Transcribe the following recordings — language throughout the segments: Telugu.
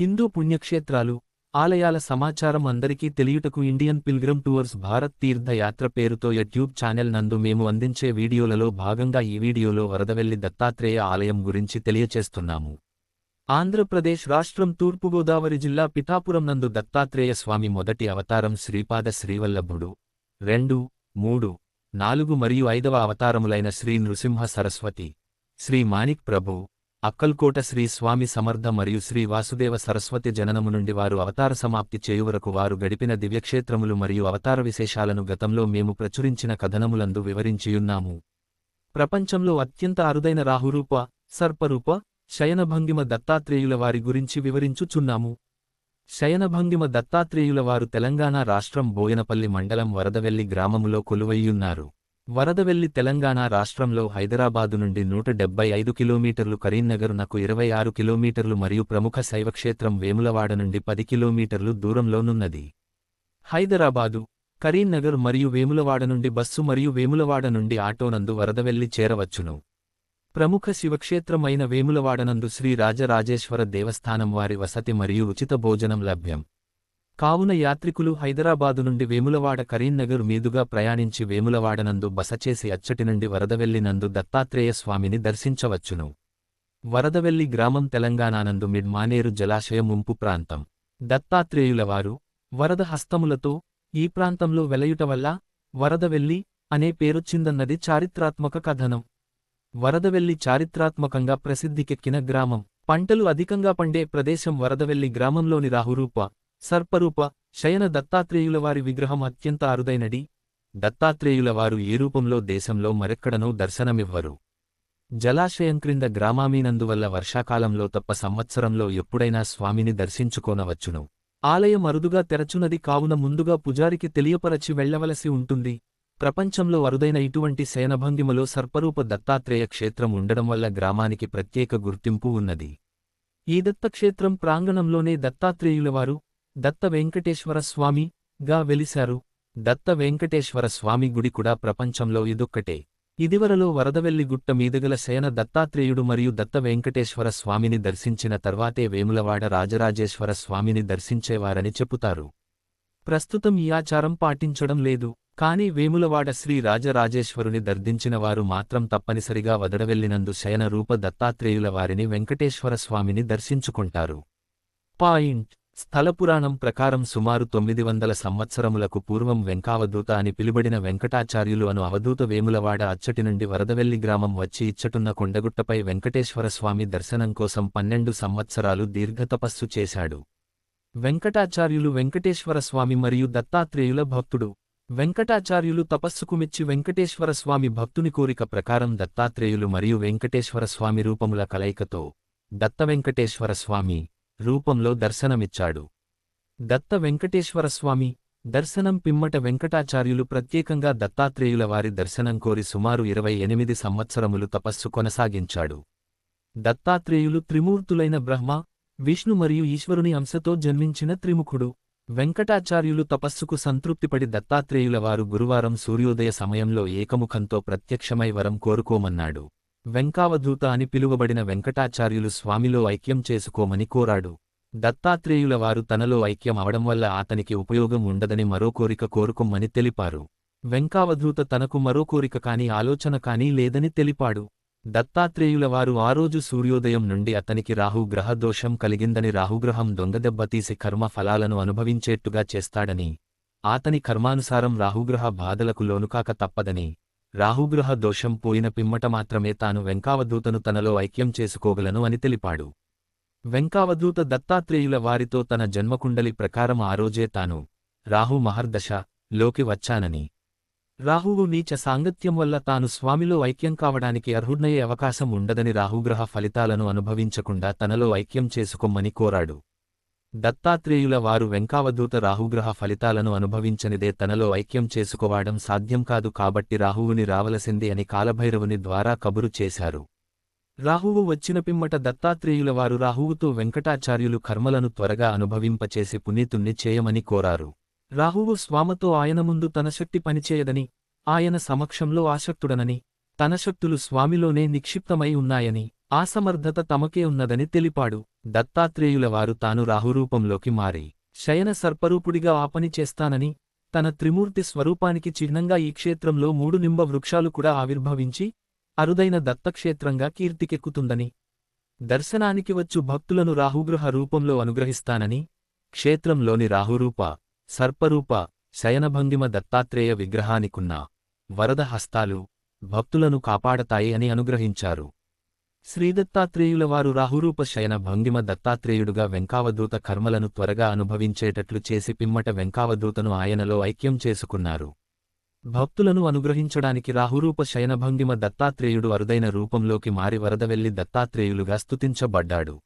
హిందూ పుణ్యక్షేత్రాలు ఆలయాల సమాచారం అందరికీ తెలియుటకు ఇండియన్ పిల్గ్రమ్ టూర్స్ భారత్ తీర్థయాత్ర పేరుతో యూట్యూబ్ ఛానల్ నందు మేము అందించే వీడియోలలో భాగంగా ఈ వీడియోలో వరదవెల్లి దత్తాత్రేయ ఆలయం గురించి తెలియచేస్తున్నాము. ఆంధ్రప్రదేశ్ రాష్ట్రం తూర్పుగోదావరి జిల్లా పిఠాపురం నందు దత్తాత్రేయ స్వామి మొదటి అవతారం శ్రీపాద శ్రీవల్లభుడు. రెండు మూడు నాలుగు మరియు ఐదవ అవతారములైన శ్రీ నృసింహ సరస్వతి శ్రీ మాణిక్ ప్రభు అక్కల్కోట శ్రీ స్వామి సమర్థ మరియు శ్రీ వాసుదేవ సరస్వతి జననము నుండి వారు అవతార సమాప్తి చేయువరకు వారు గడిపిన దివ్యక్షేత్రములు మరియు అవతార విశేషాలను గతంలో మేము ప్రచురించిన కథనములందు వివరించియున్నాము. ప్రపంచంలో అత్యంత అరుదైన రాహురూప సర్పరూప శయనభంగిమ దత్తాత్రేయుల వారి గురించి వివరించుచున్నాము. శయనభంగిమ దత్తాత్రేయుల వారు తెలంగాణ రాష్ట్రం బోయనపల్లి మండలం వరదవెల్లి గ్రామములో కొలువయ్యున్నారు. వరదవెల్లి తెలంగాణ రాష్ట్రంలో హైదరాబాదు నుండి నూట డెబ్బై ఐదు కిలోమీటర్లు కరీంనగర్ నకు ఇరవై ఆరు కిలోమీటర్లు మరియు ప్రముఖ శైవక్షేత్రం వేములవాడ నుండి పది కిలోమీటర్లు దూరంలోనున్నది. హైదరాబాదు కరీంనగర్ మరియు వేములవాడ నుండి బస్సు మరియు వేములవాడ నుండి ఆటోనందు వరదవెల్లి చేరవచ్చును. ప్రముఖ శివక్షేత్రమైన వేములవాడనందు శ్రీ రాజరాజేశ్వర దేవస్థానం వారి వసతి మరియు ఉచిత భోజనం లభ్యం. కావున యాత్రికులు హైదరాబాదు నుండి వేములవాడ కరీంనగర్ మీదుగా ప్రయాణించి వేములవాడనందు బస చేసి అచ్చటి నుండి వరదవెల్లి నందు దత్తాత్రేయ స్వామిని దర్శించవచ్చును. వరదవెల్లి గ్రామం తెలంగాణనందు మిడ్మానేరు జలాశయ ముంపు ప్రాంతం. దత్తాత్రేయులవారు వరద హస్తములతో ఈ ప్రాంతంలో వెలయుట వల్ల వరదవెల్లి అనే పేరొచ్చిందన్నది చారిత్రాత్మక కథనం. వరదవెల్లి చారిత్రాత్మకంగా ప్రసిద్ధికెక్కిన గ్రామం. పంటలు అధికంగా పండే ప్రదేశం వరదవెల్లి గ్రామంలోని రాహురూప. సర్పరూప శయన దత్తాత్రేయులవారి విగ్రహం అత్యంత అరుదైనది. దత్తాత్రేయులవారు ఏ రూపంలో దేశంలో మరెక్కడనూ దర్శనమివ్వరు. జలాశయం క్రింద గ్రామామీనందువల్ల వర్షాకాలంలో తప్ప సంవత్సరంలో ఎప్పుడైనా స్వామిని దర్శించుకోనవచ్చును. ఆలయం అరుదుగా తెరచునది కావున ముందుగా పుజారికి తెలియపరచి వెళ్ళవలసి ఉంటుంది. ప్రపంచంలో అరుదైన ఇటువంటి శయనభంగిమలో సర్పరూప దత్తాత్రేయ క్షేత్రం ఉండడం వల్ల గ్రామానికి ప్రత్యేక గుర్తింపు ఉన్నది. ఈ దత్తక్షేత్రం ప్రాంగణంలోనే దత్తాత్రేయులవారు దత్త వెంకటేశ్వర స్వామి గా వెలిశారు. దత్త వెంకటేశ్వర స్వామి గుడి కూడా ప్రపంచంలో ఇదొక్కటే. ఇదివరలో వరదవెల్లి గుట్ట మీదుగల శయన దత్తాత్రేయుడు మరియు దత్త వెంకటేశ్వర స్వామిని దర్శించిన తర్వాతే వేములవాడ రాజరాజేశ్వర స్వామిని దర్శించేవారని చెబుతారు ప్రస్తుతం ఈ ఆచారం పాటించడం లేదు. కాని వేములవాడ శ్రీ రాజరాజేశ్వరుని దర్దించినవారు మాత్రం తప్పనిసరిగా వదడవెల్లినందు శయన రూప దత్తాత్రేయుల వారిని వెంకటేశ్వర స్వామిని దర్శించుకుంటారు. పాయింట్. స్థలపురాణం ప్రకారం సుమారు తొమ్మిది వందల సంవత్సరములకు పూర్వం వెంకావధూత అని పిలుబడిన వెంకటాచార్యులు అను అవధూత వేములవాడ అచ్చటి నుండి వరదవెల్లి గ్రామం వచ్చి ఇచ్చటున్న కొండగుట్టపై వెంకటేశ్వర స్వామి దర్శనం కోసం పన్నెండు సంవత్సరాలు దీర్ఘతపస్సు చేశాడు. వెంకటాచార్యులు వెంకటేశ్వర స్వామి మరియు దత్తాత్రేయుల భక్తుడు. వెంకటాచార్యులు తపస్సుకు మెచ్చి వెంకటేశ్వర స్వామి భక్తుని కోరిక ప్రకారం దత్తాత్రేయులు మరియు వెంకటేశ్వర స్వామి రూపముల కలయికతో దత్త వెంకటేశ్వర స్వామి రూపంలో దర్శనమిచ్చాడు. దత్త వెంకటేశ్వరస్వామి దర్శనం పిమ్మట వెంకటాచార్యులు ప్రత్యేకంగా దత్తాత్రేయుల వారి దర్శనం కోరి సుమారు ఇరవై ఎనిమిది సంవత్సరములు తపస్సు కొనసాగించాడు. దత్తాత్రేయులు త్రిమూర్తులైన బ్రహ్మ విష్ణు మరియు ఈశ్వరుని అంశతో జన్మించిన త్రిముఖుడు. వెంకటాచార్యులు తపస్సుకు సంతృప్తిపడి దత్తాత్రేయుల వారు గురువారం సూర్యోదయ సమయంలో ఏకముఖంతో ప్రత్యక్షమై వరం కోరుకోమన్నాడు. వెంకావధూత అని పిలువబడిన వెంకటాచార్యులు స్వామిలో ఐక్యం చేసుకోమని కోరాడు. దత్తాత్రేయుల వారు తనలో ఐక్యం అవడం వల్ల అతనికి ఉపయోగం ఉండదని మరో కోరిక కోరుకోమని తెలిపారు. వెంకావధూత తనకు మరో కోరిక కాని ఆలోచన కాని లేదని తెలిపాడు. దత్తాత్రేయుల వారు ఆ రోజు సూర్యోదయం నుండి అతనికి రాహు గ్రహ దోషం కలిగిందని రాహుగ్రహం దొంగదెబ్బతీసి కర్మ ఫలాలను అనుభవించేట్టుగా చేస్తాడని ఆతని కర్మానుసారం రాహుగ్రహ బాధలకు లోనుకాక తప్పదని రాహుగ్రహ దోషం పోయిన పిమ్మట మాత్రమే తాను వెంకావధూతను తనలో ఐక్యం చేసుకోగలను అని తెలిపాడు. వెంకావధూత దత్తాత్రేయుల వారితో తన జన్మకుండలి ప్రకారం ఆ రోజే తాను రాహు మహర్దశ లోకి వచ్చానని. రాహువు నీచ సాంగత్యం వల్ల తాను స్వామిలో ఐక్యం కావడానికి అర్హుడ్నయ్యే అవకాశం ఉండదని రాహుగ్రహ ఫలితాలను అనుభవించకుండా తనలో ఐక్యం చేసుకోమని కోరాడు. దత్తాత్రేయుల వారు వెంకావధూత రాహుగ్రహ ఫలితాలను అనుభవించనిదే తనలో ఐక్యం చేసుకోవడం సాధ్యం కాదు కాబట్టి రాహువుని రావలసింది అని కాలభైరవుని ద్వారా కబురు చేశారు. రాహువు వచ్చిన పిమ్మట దత్తాత్రేయుల వారు రాహువుతో వెంకటాచార్యులు కర్మలను త్వరగా అనుభవింపచేసి పునీతుణ్ణి చేయమని కోరారు. రాహువు స్వామతో ఆయన ముందు తన శక్తి పనిచేయదని ఆయన సమక్షంలో ఆసక్తుడనని తన శక్తులు స్వామిలోనే నిక్షిప్తమై ఉన్నాయని ఆ సమర్థత తమకే ఉన్నదని తెలిపాడు. దత్తాత్రేయుల వారు తాను రాహురూపంలోకి మారి శయన సర్పరూపుడిగా ఆపని చేస్తానని తన త్రిమూర్తి స్వరూపానికి చిహ్నంగా ఈ క్షేత్రంలో మూడు నింబ వృక్షాలు కూడా ఆవిర్భవించి అరుదైన దత్తక్షేత్రంగా కీర్తికెక్కుతుందని దర్శనానికి వచ్చు భక్తులను రాహుగృహ రూపంలో అనుగ్రహిస్తానని క్షేత్రంలోని రాహురూప సర్పరూప శయనభంగిమ దత్తాత్రేయ విగ్రహానికున్న వరద హస్తాలు భక్తులను కాపాడతాయి అని అనుగ్రహించారు. శ్రీదత్తాత్రేయులవారు రాహురూప శయన భంగిమ దత్తాత్రేయుడుగా వెంకావదూత కర్మలను త్వరగా అనుభవించేటట్లు చేసి పిమ్మట వెంకావదూతను ఆయనలో ఐక్యం చేసుకున్నారు. భక్తులను అనుగ్రహించడానికి రాహురూప శయనభంగిమ దత్తాత్రేయుడు అరుదైన రూపంలోకి మారి వరదవెల్లి దత్తాత్రేయులుగా స్తుతించబడ్డాడు.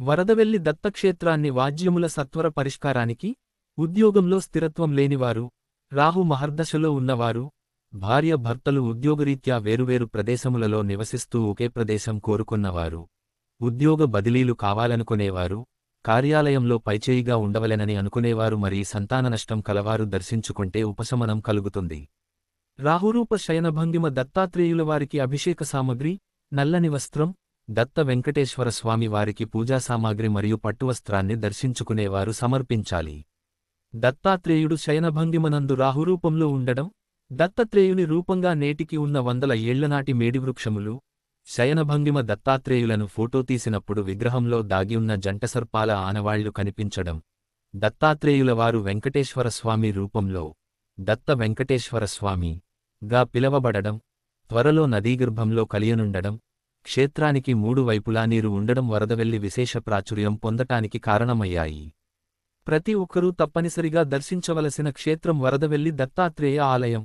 వరదవెల్లి దత్తక్షేత్రాన్ని వాజ్యముల సత్వర పరిష్కారానికి ఉద్యోగంలో స్థిరత్వం లేనివారు రాహు మహర్దశలో ఉన్నవారు భార్య భర్తలు ఉద్యోగరీత్యా వేరువేరు ప్రదేశములలో నివసిస్తూ ఒకే ప్రదేశం కోరుకున్నవారు. ఉద్యోగ బదిలీలు కావాలనుకునేవారు. కార్యాలయంలో పైచేయిగా ఉండవలెనని అనుకునేవారు మరి సంతాన నష్టం కలవారు దర్శించుకుంటే ఉపశమనం కలుగుతుంది. రాహురూప శయనభంగిమ దత్తాత్రేయుల వారికి అభిషేక సామగ్రి నల్లని వస్త్రం దత్త వెంకటేశ్వర స్వామి వారికి పూజా సామాగ్రి మరియు పట్టువస్త్రాన్ని దర్శించుకునేవారు సమర్పించాలి. దత్తాత్రేయుడు శయనభంగిమనందు రాహురూపంలో ఉండడం దత్తాత్రేయుని రూపంగా నేటికి ఉన్న వందల ఏళ్ళనాటి మేడివృక్షములు శయనభంగిమ దత్తాత్రేయులను ఫోటో తీసినప్పుడు విగ్రహంలో దాగియున్న జంటసర్పాల ఆనవాళ్ళు కనిపించడం దత్తాత్రేయుల వారు వెంకటేశ్వర స్వామి రూపంలో దత్త వెంకటేశ్వరస్వామి గా పిలవబడడం త్వరలో నదీగర్భంలో కలియనుండడం క్షేత్రానికి మూడు వైపులా నీరు ఉండడం వరదవెల్లి విశేష ప్రాచుర్యం పొందటానికి కారణమయ్యాయి. ప్రతి ఒక్కరూ తప్పనిసరిగా దర్శించవలసిన క్షేత్రం వరదవెల్లి దత్తాత్రేయ ఆలయం.